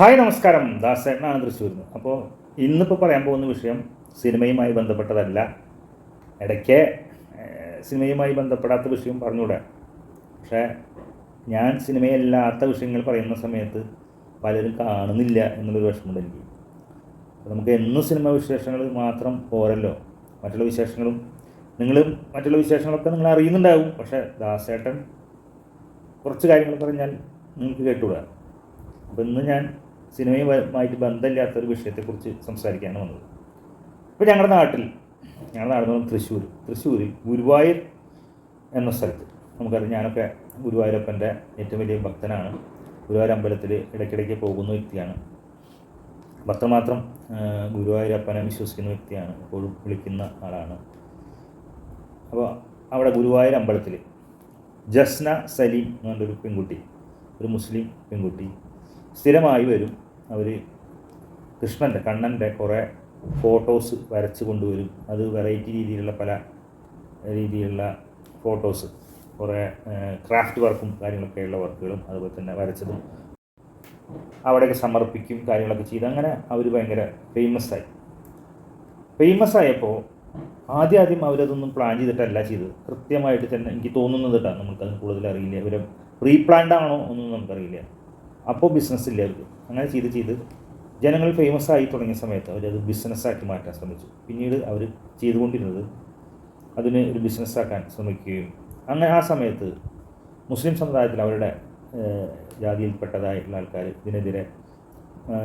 Hi നമസ്കാരം. ദാസേട്ടനാണ് തൃശ്ശൂരിൽ നിന്ന് അപ്പോൾ ഇന്നിപ്പോൾ പറയാൻ പോകുന്ന വിഷയം സിനിമയുമായി ബന്ധപ്പെട്ടതല്ല. ഇടയ്ക്ക് സിനിമയുമായി ബന്ധപ്പെടാത്ത വിഷയം പറഞ്ഞുകൂടെ പക്ഷേ ഞാൻ സിനിമയല്ലാത്ത വിഷയങ്ങൾ പറയുന്ന സമയത്ത് പലരും കാണുന്നില്ല എന്നുള്ളൊരു വിഷമമുണ്ട് എനിക്ക്. നമുക്ക് എന്നും സിനിമ വിശേഷങ്ങൾ മാത്രം പോരല്ലോ. മറ്റുള്ള വിശേഷങ്ങളും നിങ്ങൾ മറ്റുള്ള വിശേഷങ്ങളൊക്കെ നിങ്ങൾ അറിയുന്നുണ്ടാവും. പക്ഷേ ദാസേട്ടൻ കുറച്ച് കാര്യങ്ങൾ പറഞ്ഞാൽ നിങ്ങൾക്ക് കേട്ടുകൂടാ അപ്പോൾ ഇന്ന് ഞാൻ സിനിമയുമായിട്ട് ബന്ധമില്ലാത്ത ഒരു വിഷയത്തെക്കുറിച്ച് സംസാരിക്കാനാണ് വന്നത്. ഇപ്പോൾ ഞങ്ങളുടെ നാട്ടിൽ ഞങ്ങളുടെ നാട് എന്ന് പറയുന്നത് തൃശ്ശൂർ തൃശ്ശൂരിൽ ഗുരുവായൂർ എന്ന സ്ഥലത്ത്. നമുക്കറിയാം ഞാനൊക്കെ ഗുരുവായൂരപ്പന്റെ ഏറ്റവും വലിയ ഭക്തനാണ്. ഗുരുവായൂർ അമ്പലത്തിൽ ഇടയ്ക്കിടയ്ക്ക് പോകുന്ന വ്യക്തിയാണ്. ഭക്തം മാത്രം ഗുരുവായൂരപ്പനെ വിശ്വസിക്കുന്ന വ്യക്തിയാണ്. എപ്പോഴും വിളിക്കുന്ന ആളാണ്. അപ്പോൾ അവിടെ ഗുരുവായൂർ അമ്പലത്തിൽ ജസ്ന സലീം എന്ന് പറഞ്ഞൊരു പെൺകുട്ടി ഒരു മുസ്ലിം പെൺകുട്ടി സ്ഥിരമായി വരും. അവർ കൃഷ്ണന്റെ കണ്ണന്റെ കുറേ ഫോട്ടോസ് വരച്ച് കൊണ്ടുവരും. അത് വെറൈറ്റി രീതിയിലുള്ള പല രീതിയിലുള്ള ഫോട്ടോസ് കുറേ ക്രാഫ്റ്റ് വർക്കും കാര്യങ്ങളൊക്കെയുള്ള വർക്കുകളും അതുപോലെ തന്നെ വരച്ചതും. അവിടെയൊക്കെ സമർപ്പിക്കും കാര്യങ്ങളൊക്കെ ചെയ്ത് അങ്ങനെ അവർ ഭയങ്കര ഫേമസ് ആയി. ഫേമസ് ആയപ്പോൾ ആദ്യം ആദ്യം അവരതൊന്നും പ്ലാൻ ചെയ്തിട്ടല്ല ചെയ്തത്. കൃത്യമായിട്ട് തന്നെ എനിക്ക് തോന്നുന്നത് കേട്ടോ നമുക്കത് കൂടുതൽ അറിയില്ല. ഇവർ പ്രീ പ്ലാൻഡ് ആണോ ഒന്നും നമുക്കറിയില്ല. അപ്പോൾ ബിസിനസ് ഇല്ലായിരുന്നു അങ്ങനെ ചെയ്ത് ചെയ്ത് ജനങ്ങൾ ഫേമസ് ആയി തുടങ്ങിയ സമയത്ത് അവരത് ബിസിനസ്സാക്കി മാറ്റാൻ ശ്രമിച്ചു. പിന്നീട് അവർ ചെയ്തുകൊണ്ടിരുന്നത് അതിന് ഒരു ബിസിനസ്സാക്കാൻ ശ്രമിക്കുകയും അങ്ങനെ ആ സമയത്ത് മുസ്ലിം സമുദായത്തിൽ അവരുടെ ജാതിയിൽപ്പെട്ടതായിട്ടുള്ള ആൾക്കാർ ഇതിനെതിരെ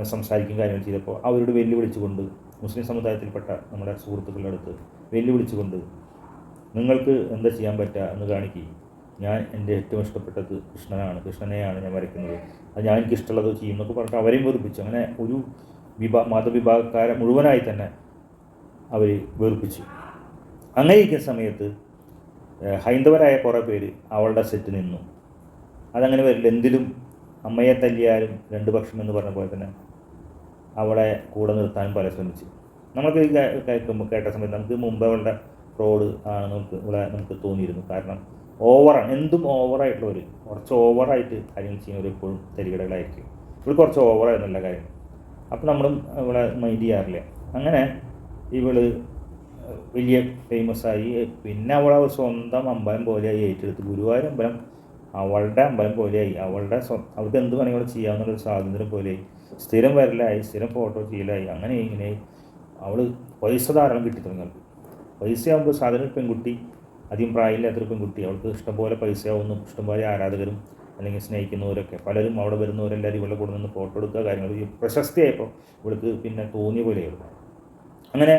സംസാരിക്കും കാര്യങ്ങൾ ചെയ്തപ്പോൾ അവരോട് വെല്ലുവിളിച്ചുകൊണ്ട് മുസ്ലിം സമുദായത്തിൽപ്പെട്ട നമ്മുടെ സുഹൃത്തുക്കളുടെ അടുത്ത് വെല്ലുവിളിച്ചുകൊണ്ട് നിങ്ങൾക്ക് എന്താ ചെയ്യാൻ പറ്റുക എന്ന് കാണിക്കുകയും ഞാൻ എന്റെ ഏറ്റവും ഇഷ്ടപ്പെട്ടത് കൃഷ്ണനാണ്. കൃഷ്ണനെയാണ് ഞാൻ വരയ്ക്കുന്നത്. അത് ഞാൻ എനിക്ക് ഇഷ്ടമുള്ളത് ചെയ്യും എന്നൊക്കെ പറഞ്ഞിട്ട് അവരെയും വെറുപ്പിച്ചു. അങ്ങനെ ഒരു വിഭാ മതവിഭാഗക്കാരെ മുഴുവനായി തന്നെ അവർ വെറുപ്പിച്ചു. അങ്ങനെ ഇരിക്കുന്ന സമയത്ത് ഹൈന്ദവരായ കുറേ പേര് അവളുടെ സെറ്റ് നിന്നു. അതങ്ങനെ വരില്ല. എന്തിലും അമ്മയെ തല്ലിയാലും രണ്ട് പക്ഷം എന്ന് പറഞ്ഞ പോലെ തന്നെ അവളെ കൂടെ നിർത്താനും പല ശ്രമിച്ചു. നമുക്ക് കേൾക്കുമ്പോൾ കേട്ട സമയത്ത് നമുക്ക് മുമ്പ് അവളുടെ ഫ്രോഡ് ആണ് നമുക്ക് ഇവിടെ നമുക്ക് തോന്നിയിരുന്നു. കാരണം ഓവറാണ് എന്തും ഓവറായിട്ടുള്ളവർ കുറച്ച് ഓവറായിട്ട് കാര്യങ്ങൾ ചെയ്യുന്നവർ എപ്പോഴും തരികടകളായിരിക്കും ഇവൾ കുറച്ച് ഓവറായിരുന്നല്ല കാര്യം. അപ്പോൾ നമ്മളും ഇവിടെ മൈൻഡ് ചെയ്യാറില്ല. അങ്ങനെ ഇവൾ വലിയ ഫേമസ് ആയി. പിന്നെ അവൾ സ്വന്തം അമ്പലം പോലെയായി. ഏറ്റെടുത്ത് ഗുരുവായൂർ അമ്പലം അവളുടെ അമ്പലം പോലെയായി. അവളുടെ സ്വ അവൾക്ക് എന്ത് വേണമെങ്കിൽ അവൾ ചെയ്യാവുന്നൊരു സ്വാതന്ത്ര്യം പോലെയായി. സ്ഥിരം വരലായി. സ്ഥിരം ഫോട്ടോ ചെയ്യലായി അങ്ങനെ ഇങ്ങനെ അവൾ പൈസ ധാരാളം കിട്ടി തുടങ്ങി പൈസയാകുമ്പോൾ സാധാരണ പെൺകുട്ടി അധികം പ്രായമില്ലാത്തൊരു പെൺകുട്ടി. അവൾക്ക് ഇഷ്ടംപോലെ പൈസയാവുന്നു ഇഷ്ടംപോലെ ആരാധകരും അല്ലെങ്കിൽ സ്നേഹിക്കുന്നവരൊക്കെ. പലരും അവിടെ വരുന്നവരെല്ലാവരും ഇവിടെ കൂടെ നിന്ന് ഫോട്ടോ എടുക്കുക കാര്യങ്ങൾ പ്രശസ്തിയായപ്പോൾ ഇവൾക്ക് പിന്നെ തോന്നിയ പോലെയായിരുന്നു. അങ്ങനെ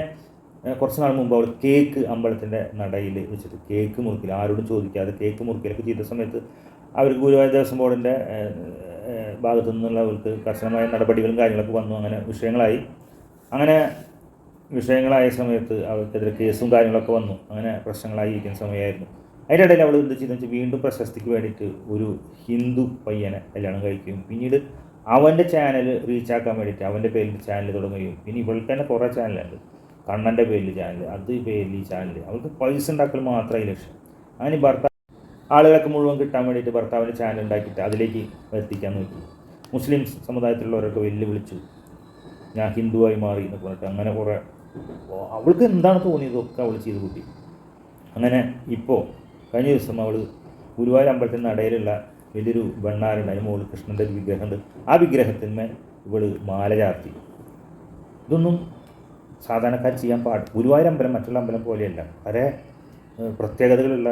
കുറച്ച് നാൾ മുമ്പ് അവൾ കേക്ക് അമ്പലത്തിന്റെ നടയിൽ വെച്ചിട്ട് കേക്ക് മുറിക്കില്ല ആരോടും ചോദിക്കാതെ കേക്ക് മുറിക്കലൊക്കെ ചെയ്ത സമയത്ത് അവർ ഗുരുവായൂർ ദേവസ്വം ബോർഡിന്റെ ഭാഗത്തു നിന്നുള്ള അവർക്ക് കർശനമായ നടപടികളും കാര്യങ്ങളൊക്കെ വന്നു. അങ്ങനെ വിഷയങ്ങളായി. അങ്ങനെ വിഷയങ്ങളായ സമയത്ത് അവർക്കെതിരെ കേസും കാര്യങ്ങളൊക്കെ വന്നു. അങ്ങനെ പ്രശ്നങ്ങളായി ഇരിക്കുന്ന സമയമായിരുന്നു. അതിന്റെ ഇടയിൽ അവൾ എന്ത് ചെയ്തെന്ന് വെച്ചാൽ വീണ്ടും പ്രശസ്തിക്ക് വേണ്ടിയിട്ട് ഒരു ഹിന്ദു പയ്യനെ കല്യാണം കഴിക്കുകയും പിന്നീട് അവന്റെ ചാനൽ റീച്ച് ആക്കാൻ വേണ്ടിയിട്ട് അവന്റെ പേരിൽ ചാനൽ തുടങ്ങുകയും പിന്നെ ഇവൾക്ക് തന്നെ കുറേ ചാനലുണ്ട് കണ്ണന്റെ പേരിൽ ചാനൽ അത് പേരിൽ ചാനൽ അവൾക്ക് പൈസ ഉണ്ടാക്കൽ മാത്രമേ ലക്ഷ്യം. അങ്ങനെ ഭർത്താവ് ആളുകളൊക്കെ മുഴുവൻ കിട്ടാൻ വേണ്ടിയിട്ട് ഭർത്താവിന്റെ ചാനൽ ഉണ്ടാക്കിയിട്ട് അതിലേക്ക് എത്തിക്കാൻ നോക്കി. മുസ്ലിം സമുദായത്തിലുള്ളവരൊക്കെ വെല്ലുവിളിച്ചു. ഞാൻ ഹിന്ദുവായി മാറി എന്നൊക്കെ പറഞ്ഞിട്ട് അങ്ങനെ കുറേ ഓ, അവൾക്ക് എന്താണ് തോന്നിയതൊക്കെ അവൾ ചെയ്ത് കൂട്ടി. അങ്ങനെ ഇപ്പോൾ കഴിഞ്ഞ ദിവസം അവൾ ഗുരുവായൂർ അമ്പലത്തിൽ നടയിലുള്ള വലിയൊരു വെണ്ണാരുണ്ട് അതിന് മുകളിൽ കൃഷ്ണന്റെ ഒരു വിഗ്രഹമുണ്ട് ആ വിഗ്രഹത്തിന്മേൽ ഇവൾ മാല ചാർത്തി. ഇതൊന്നും സാധാരണക്കാർ ചെയ്യാൻ പാട് ഗുരുവായൂർ അമ്പലം മറ്റുള്ള അമ്പലം പോലെയല്ല. വളരെ പ്രത്യേകതകളുള്ള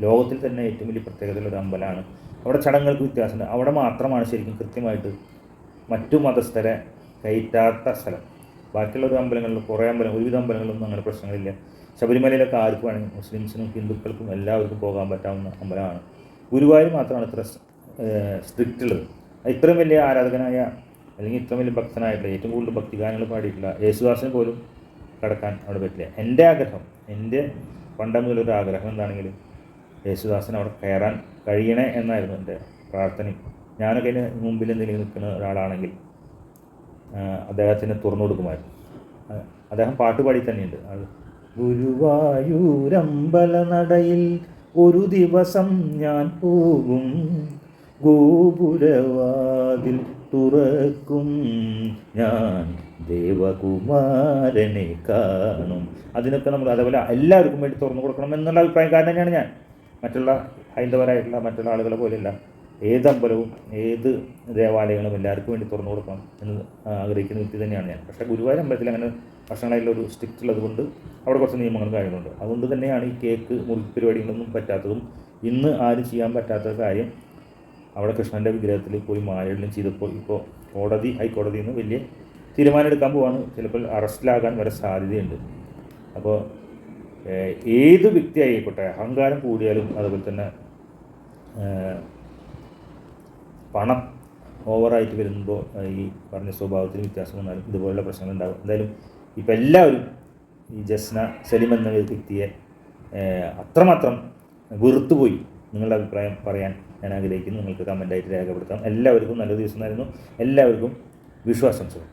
ലോകത്തിൽ തന്നെ ഏറ്റവും വലിയ പ്രത്യേകതയുള്ള ഒരു അമ്പലമാണ്. അവിടെ ചടങ്ങുകൾക്ക് വ്യത്യാസമുണ്ട്. അവിടെ മാത്രമാണ് ശരിക്കും കൃത്യമായിട്ട് മറ്റു മതസ്ഥരെ കയറ്റാത്ത സ്ഥലം. ബാക്കിയുള്ള ഒരു അമ്പലങ്ങളിൽ കുറേ അമ്പലം ഒരുവിധ അമ്പലങ്ങളിലൊന്നും അങ്ങനെ പ്രശ്നങ്ങളില്ല. ശബരിമലയിലൊക്കെ ആർക്ക് വേണമെങ്കിൽ മുസ്ലിംസിനും ഹിന്ദുക്കൾക്കും എല്ലാവർക്കും പോകാൻ പറ്റാവുന്ന അമ്പലമാണ്. ഗുരുവായൂർ മാത്രമാണ് ഇത്ര സ്ട്രിക്റ്റ് ഉള്ളത് ഇത്രയും വലിയ ആരാധകനായ അല്ലെങ്കിൽ ഇത്രയും വലിയ ഭക്തനായിട്ടുള്ള ഏറ്റവും കൂടുതൽ ഭക്തിഗാനങ്ങൾ പാടിയിട്ടുള്ള യേശുദാസിന് പോലും കടക്കാൻ അവിടെ പറ്റില്ല. എന്റെ ആഗ്രഹം എന്റെ പണ്ട മുതലൊരു ആഗ്രഹം എന്താണെങ്കിൽ യേശുദാസിന് അവിടെ കയറാൻ കഴിയണേ എന്നായിരുന്നു എന്റെ പ്രാർത്ഥന ഞാനൊക്കെ അതിന് മുമ്പിൽ എന്തെങ്കിലും നിൽക്കുന്ന ഒരാളാണെങ്കിൽ അദ്ദേഹത്തിന് തുറന്നു കൊടുക്കുമായിരുന്നു. അദ്ദേഹം പാട്ട് പാടി തന്നെയുണ്ട്. ഗുരുവായൂരമ്പല നടയിൽ ഒരു ദിവസം ഞാൻ പോകും. ഗോപുരവാതിൽ തുറക്കും. ഞാൻ ദേവകുമാരനെ കാണും. അതിനൊക്കെ നമ്മൾ അതേപോലെ എല്ലാവർക്കും വേണ്ടി തുറന്നു കൊടുക്കണം എന്നുള്ള അഭിപ്രായം അഭിപ്രായക്കാരൻ തന്നെയാണ് ഞാൻ. മറ്റുള്ള ഹൈന്ദവരായിട്ടുള്ള മറ്റുള്ള ആളുകളെ പോലെയല്ല. ഏത് അമ്പലവും ഏത് ദേവാലയങ്ങളും എല്ലാവർക്കും വേണ്ടി തുറന്നു കൊടുക്കണം എന്ന് ആഗ്രഹിക്കുന്ന വ്യക്തി തന്നെയാണ് ഞാൻ. പക്ഷേ ഗുരുവായൂർ അമ്പലത്തിൽ അങ്ങനെ വർഷങ്ങളായിട്ടുള്ള ഒരു സ്ട്രിക്റ്റ് ഉള്ളതുകൊണ്ട് അവിടെ കുറച്ച് നിയമങ്ങളും കാര്യങ്ങളുണ്ട്. അതുകൊണ്ട് തന്നെയാണ് ഈ കേക്ക് മുറിക്ക് പരിപാടികളൊന്നും പറ്റാത്തതും ഇന്ന് ആരും ചെയ്യാൻ പറ്റാത്ത കാര്യം അവിടെ കൃഷ്ണന്റെ വിഗ്രഹത്തിൽ പോയി മാലിന്യം ചെയ്തപ്പോൾ ഇപ്പോൾ കോടതി ഹൈക്കോടതിയിൽ നിന്ന് വലിയ തീരുമാനം എടുക്കാൻ പോവാണ്. ചിലപ്പോൾ അറസ്റ്റിലാകാൻ വരെ സാധ്യതയുണ്ട്. അപ്പോൾ ഏത് വ്യക്തി ആയിക്കോട്ടെ അഹങ്കാരം കൂടിയാലും അതുപോലെ തന്നെ പണം ഓവറായിട്ട് വരുമ്പോൾ ഈ പറഞ്ഞ സ്വഭാവത്തിന് വ്യത്യാസം വന്നാലും ഇതുപോലുള്ള പ്രശ്നങ്ങൾ ഉണ്ടാകും എന്തായാലും ഇപ്പം എല്ലാവരും ഈ ജസ്ന സലിം എന്ന വ്യക്തിയെ അത്രമാത്രം വെറുത്തുപോയി നിങ്ങളുടെ അഭിപ്രായം പറയാൻ ഞാൻ ആഗ്രഹിക്കുന്നു. നിങ്ങൾക്ക് കമന്റായിട്ട് രേഖപ്പെടുത്താം. എല്ലാവർക്കും നല്ല ദിവസം ആയിരുന്നു എല്ലാവർക്കും വിശ്വാസംസകൾ